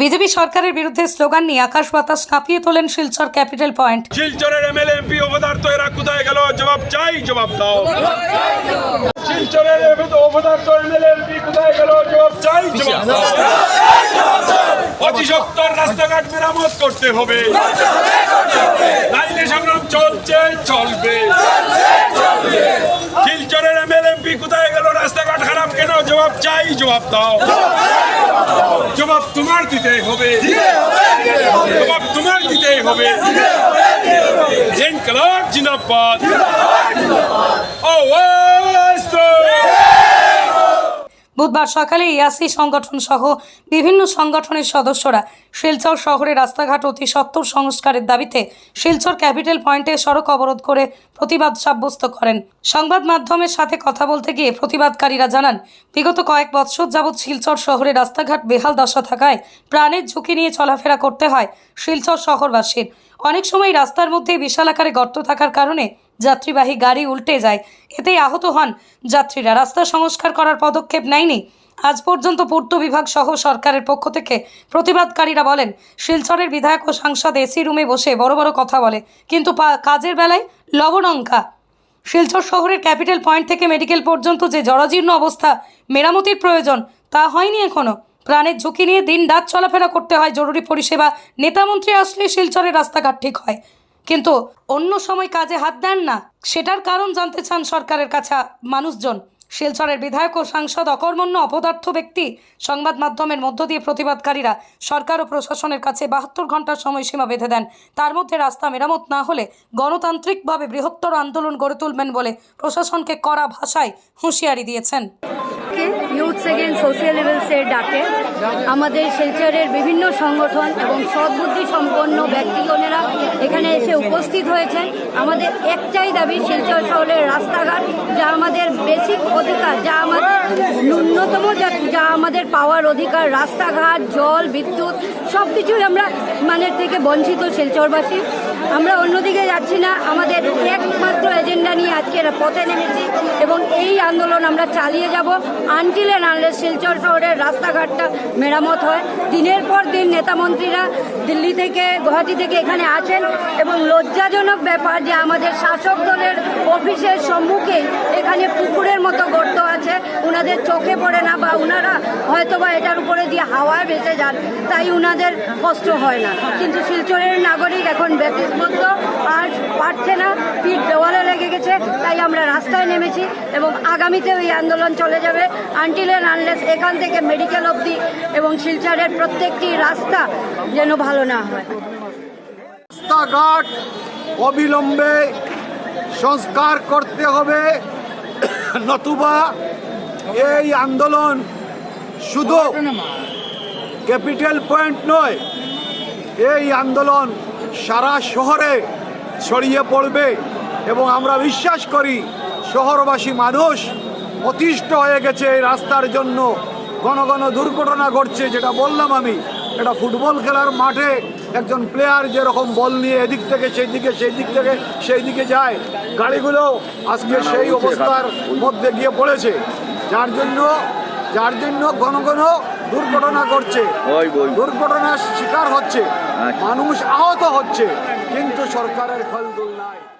BJP সরকারের বিরুদ্ধে slogan নিয়ে আকাশ বাতাস কাঁপিয়ে তোলেন শিলচর ক্যাপিটাল পয়েন্ট। শিলচরের এমএলএ এমপি অবদার্থ এরা কোথায় গেল? জবাব চাই, জবাব দাও। শিলচরের অবদার্থ এমএলএ এমপি কোথায় গেল? জবাব চাই, জবাব দাও। অতি সত্তর রাস্তাঘাট মেরামত করতে হবে। লাইনে সংগ্রাম চলছে, চলবে। শিলচরের এমএলএ এমপি কোথায় গেল? রাস্তাঘাট খারাপ কেন? জবাব চাই, জবাব দাও। জবাব তোমার দিতেই হবে। জবাব তোমার দিতেই হবে। জিন্দাবাদ। বুধবার সকালে ইয়াসি সংগঠন সহ বিভিন্ন সংগঠনের সদস্যরা শিলচর শহরে রাস্তাঘাট অতি সত্তর সংস্কারের দাবিতে শিলচর ক্যাপিটাল পয়েন্টে সড়ক অবরোধ করে প্রতিবাদ সাব্যস্ত করেন। সংবাদ মাধ্যমের সাথে কথা বলতে গিয়ে প্রতিবাদকারীরা জানান, বিগত কয়েক বৎসর যাবৎ শিলচর শহরে রাস্তাঘাট বেহাল দশা থাকায় প্রাণের ঝুঁকি নিয়ে চলাফেরা করতে হয় শিলচর শহরবাসীর। অনেক সময় রাস্তার মধ্যে বিশাল আকারে গর্ত থাকার কারণে যাত্রীবাহী গাড়ি উল্টে যায়। এতেই আহত হন যাত্রীরা। রাস্তা সংস্কার করার পদক্ষেপ নেয়নি। আজ পর্যন্ত পূর্ত বিভাগ সহ সরকারের পক্ষ থেকে প্রতিবাদকারীরা বলেন, শিলচরের বিধায়ক ও সাংসদ এসি রুমে বসে বড় বড় কথা বলে, কিন্তু কাজের বেলায় লবণঙ্কা। শিলচর শহরের ক্যাপিটাল পয়েন্ট থেকে মেডিকেল পর্যন্ত যে জরাজীর্ণ অবস্থা, মেরামতির প্রয়োজন, তা হয়নি এখনও প্রাণের ঝুঁকি নিয়ে দিন রাত চলাফেরা করতে হয় জরুরি পরিষেবা। নেতামন্ত্রী আসলে শিলচরের রাস্তাঘাট ঠিক হয়। কিন্তু অন্য সময় কাজে হাত দেন না। সেটার কারণ জানতে চান সরকারের কাছে মানুষজন। শিলচরের বিধায়ক ও সাংসদ অকর্মণ্য অপদার্থ ব্যক্তি, সংবাদ মাধ্যমের মধ্য দিয়ে প্রতিবাদকারীরা সরকার ও প্রশাসনের কাছে বাহাত্তর ঘণ্টার সময়সীমা বেঁধে দেন। তার মধ্যে রাস্তা মেরামত না হলে গণতান্ত্রিকভাবে বৃহত্তর আন্দোলন গড়ে তুলবেন বলে প্রশাসনকে কড়া ভাষায় হুঁশিয়ারি দিয়েছেন। ইউথ সেকেন্ড সোশ্যাল লেভেলসের ডাকে। আমাদের শিলচরের বিভিন্ন সংগঠন এবং সদ্বুদ্ধি সম্পন্ন ব্যক্তিগণেরা এখানে এসে উপস্থিত হয়েছেন। আমাদের একটাই দাবি শিলচর শহরের রাস্তাঘাট, যা আমাদের বেসিক অধিকার, যা আমাদের ন্যূনতম যা- আমাদের পাওয়ার অধিকার, রাস্তাঘাট, জল, বিদ্যুৎ সব কিছুই আমরা মানের থেকে বঞ্চিত শিলচরবাসী আমরা অন্যদিকে যাচ্ছি না, আমাদের একমাত্র আজকে পথে নেমেছি এবং এই আন্দোলন আমরা চালিয়ে যাব আনটিল আনলেস শিলচর শহরের রাস্তাঘাটটা মেরামত হয়। দিনের পর দিন নেতামন্ত্রীরা দিল্লি থেকে, গুয়াহাটি থেকে এখানে আসেন এবং লজ্জাজনক ব্যাপার যে আমাদের শাসক দলের অফিসের সম্মুখে এখানে পুকুরের মতো গর্ত আছে, উনাদের চোখে পড়ে না বা উনারা হয়তো বা এটার উপরে দিয়ে হাওয়ায় ভেসে যান, তাই উনাদের কষ্ট হয় না। কিন্তু শিলচরের নাগরিক এখন ব্যতিস্বদ্ধ আর পারছে না, পিঠ দেওয়ালে তাই আমরা রাস্তায় নেমেছি এবং আগামীতেও এই আন্দোলন চলে যাবে। আনটিল অ্যান্ড আনলেস এখান থেকে মেডিকেল অবধি এবং শিলচরের প্রত্যেকটি রাস্তা যেন ভালো না হয়। রাস্তাঘাট অবিলম্বে সংস্কার করতে হবে। নতুবা এই আন্দোলন শুধু ক্যাপিটাল পয়েন্ট নয়, এই আন্দোলন সারা শহরে ছড়িয়ে পড়বে। এবং আমরা বিশ্বাস করি শহরবাসী মানুষ অতিষ্ঠ হয়ে গেছে এই রাস্তার জন্য। ঘন ঘন দুর্ঘটনা ঘটছে যেটা বললাম আমি। এটা ফুটবল খেলার মাঠে একজন প্লেয়ার যেরকম বল নিয়ে এদিক থেকে সেই দিকে সেই দিক থেকে সেই দিকে যায়। গাড়িগুলো আজকে সেই অবস্থার মধ্যে গিয়ে পড়েছে। যার জন্য যার জন্য ঘন ঘন দুর্ঘটনা ঘটছে। দুর্ঘটনার শিকার হচ্ছে। মানুষ আহত হচ্ছে। কিন্তু সরকারের ফল নাই।